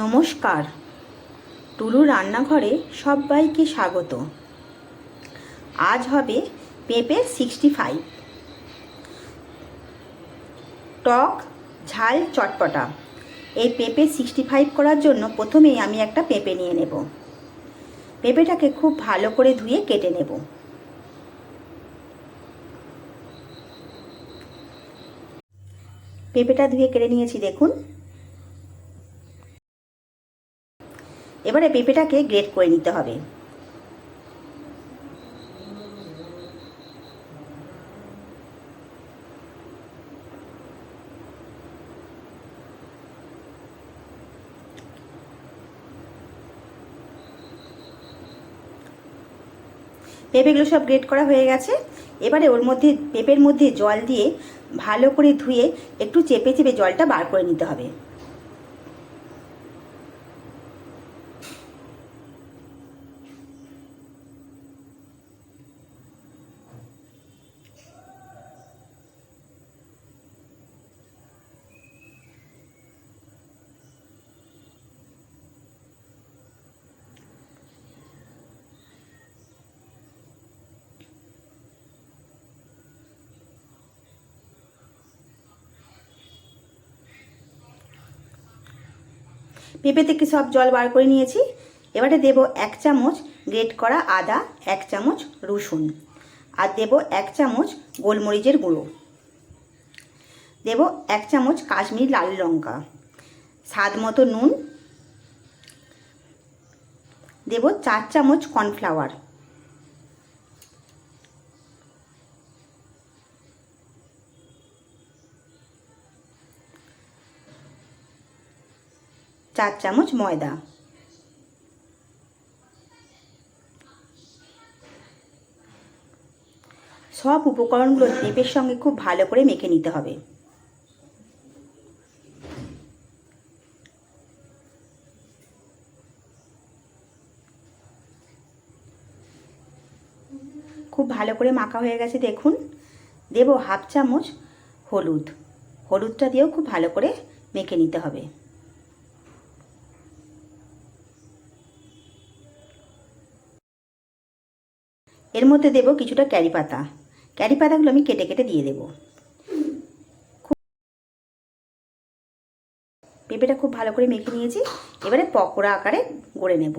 নমস্কার। টুলু রান্নাঘরে সবাইকে স্বাগত। আজ হবে পেঁপে সিক্সটি ফাইভ টক ঝাল চটপটা। এই পেঁপে সিক্সটি ফাইভ করার জন্য প্রথমেই আমি একটা পেঁপে নিয়ে নেব। পেঁপেটাকে খুব ভালো করে ধুয়ে কেটে নেব। পেঁপেটা ধুয়ে কেটে নিয়েছি, দেখুন। এবারে পেঁপেটাকে গ্রেট করে নিতে হবে। পেঁপেগুলো সব গ্রেট করা হয়ে গেছে। এবারে ওর মধ্যে, পেঁপের মধ্যে জল দিয়ে ভালো করে ধুয়ে একটু চেপে চেপে জলটা বার করে নিতে হবে। পেঁপে থেকে সব জল বার করে নিয়েছি? এবারে দেব এক চামচ গ্রেট করা আদা, এক চামচ রসুন আর দেব এক চামচ গোলমরিচের গুঁড়ো। দেব এক চামচ কাশ্মীর লাল লঙ্কা। স্বাদ মতো নুন। দেব চার চামচ কর্নফ্লাওয়ার। চার চামচ ময়দা। সব উপকরণগুলো পেঁপের সঙ্গে খুব ভালো করে মেখে নিতে হবে। খুব ভালো করে মাখা হয়ে গেছে, দেখুন। দেব হাফ চামচ হলুদ। হলুদটা দিয়েও খুব ভালো করে মেখে নিতে হবে। এর মধ্যে দেব কিছুটা ক্যারি পাতা। ক্যারি পাতাগুলো আমি কেটে কেটে দিয়ে দেব। পেঁপেটা খুব ভালো করে মেখে নিয়েছি। এবারে পকোড়া আকারে গড়ে নেব।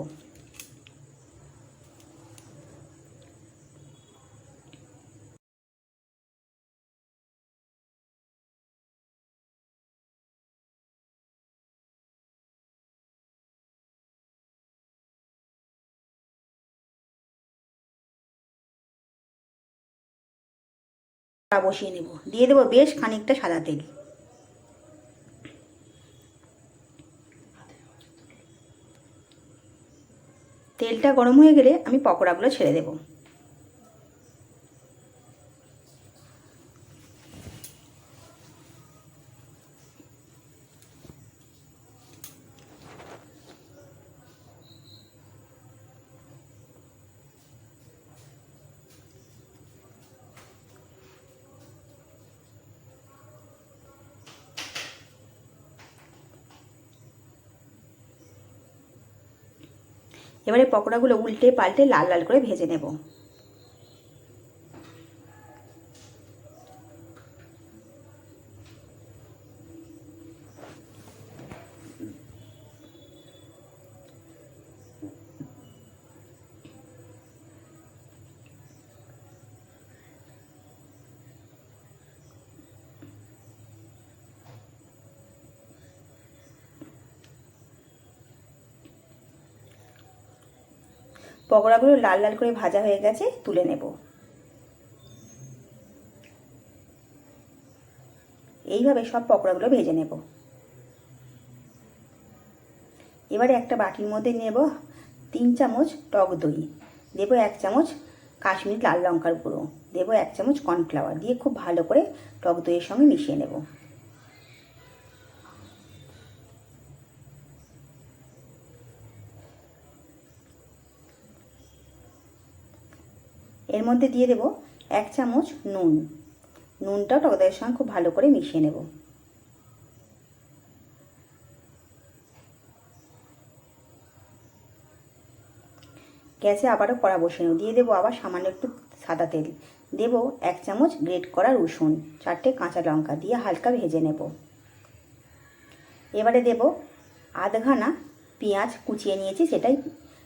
বসিয়ে নেব। দিয়ে দেবো বেশ খানিকটা সাদা তেল। তেলটা গরম হয়ে গেলে আমি পকোড়াগুলো ছেড়ে দেব। এবারে পকোড়াগুলো উল্টে পাল্টে লাল লাল করে ভেজে নেব। পকোড়াগুলো লাল লাল করে ভাজা হয়ে গেছে, তুলে নেব। এইভাবে সব পকোড়াগুলো ভেজে নেব। এবারে একটা বাটির মধ্যে নেব তিন চামচ টক দই, দেব এক চামচ কাশ্মীর লাল লঙ্কার গুঁড়ো, দেব এক চামচ কর্নফ্লাওয়ার, দিয়ে খুব ভালো করে টক দইয়ের সঙ্গে মিশিয়ে নেব। এর মধ্যে দিয়ে দেব এক চামচ নুন। নুনটা টকদের সঙ্গে খুব ভালো করে মিশিয়ে নেব। গ্যাসে আবারও কড়া বসিয়ে নেব। দিয়ে দেবো আবার সামান্য একটু সাদা তেল। দেব এক চামচ গ্রেট করা রসুন, চারটে কাঁচা লঙ্কা দিয়ে হালকা ভেজে নেব। এবারে দেব আধঘানা পেঁয়াজ কুচিয়ে নিয়েছি, সেটাই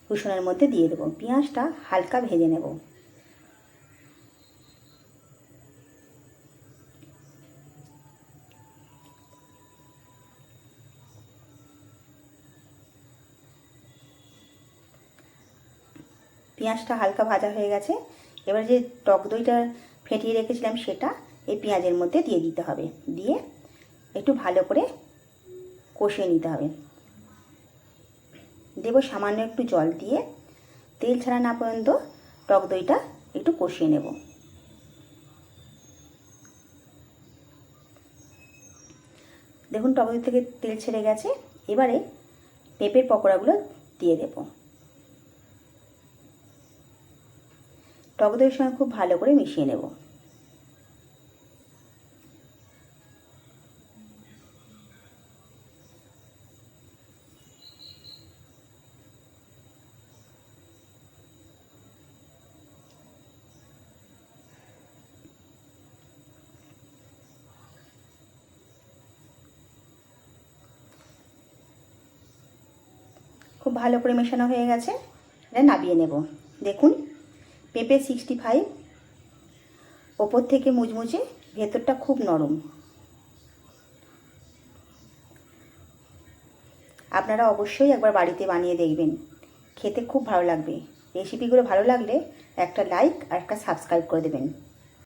রসুনের মধ্যে দিয়ে দেবো। পেঁয়াজটা হালকা ভেজে নেব। পেঁয়াজটা হালকা ভাজা হয়ে গেছে। এবার যে টক দইটা ফেটিয়ে রেখেছিলাম সেটা এই পেঁয়াজের মধ্যে দিয়ে দিতে হবে। দিয়ে একটু ভালো করে কষিয়ে নিতে হবে। দেব সামান্য একটু জল দিয়ে তেল ছাড়া না পর্যন্ত টক দইটা একটু কষিয়ে নেব। দেখুন টক দই থেকে তেল ছেড়ে গেছে। এবারে পেঁপের পকোড়াগুলো দিয়ে দেবো। টক দইয়ের সঙ্গে খুব ভালো করে মিশিয়ে নেব। খুব ভালো করে মেশানো হয়ে গেছে। এটা নাবিয়ে নেব। দেখুন। পেঁপে সিক্সটি ফাইভ ওপর থেকে মুচমুচে, ভেতরটা খুব নরম। আপনারা অবশ্যই একবার বাড়িতে বানিয়ে দেখবেন। খেতে খুব ভালো লাগবে। রেসিপিগুলো ভালো লাগলে একটা লাইক আর একটা সাবস্ক্রাইব করে দেবেন।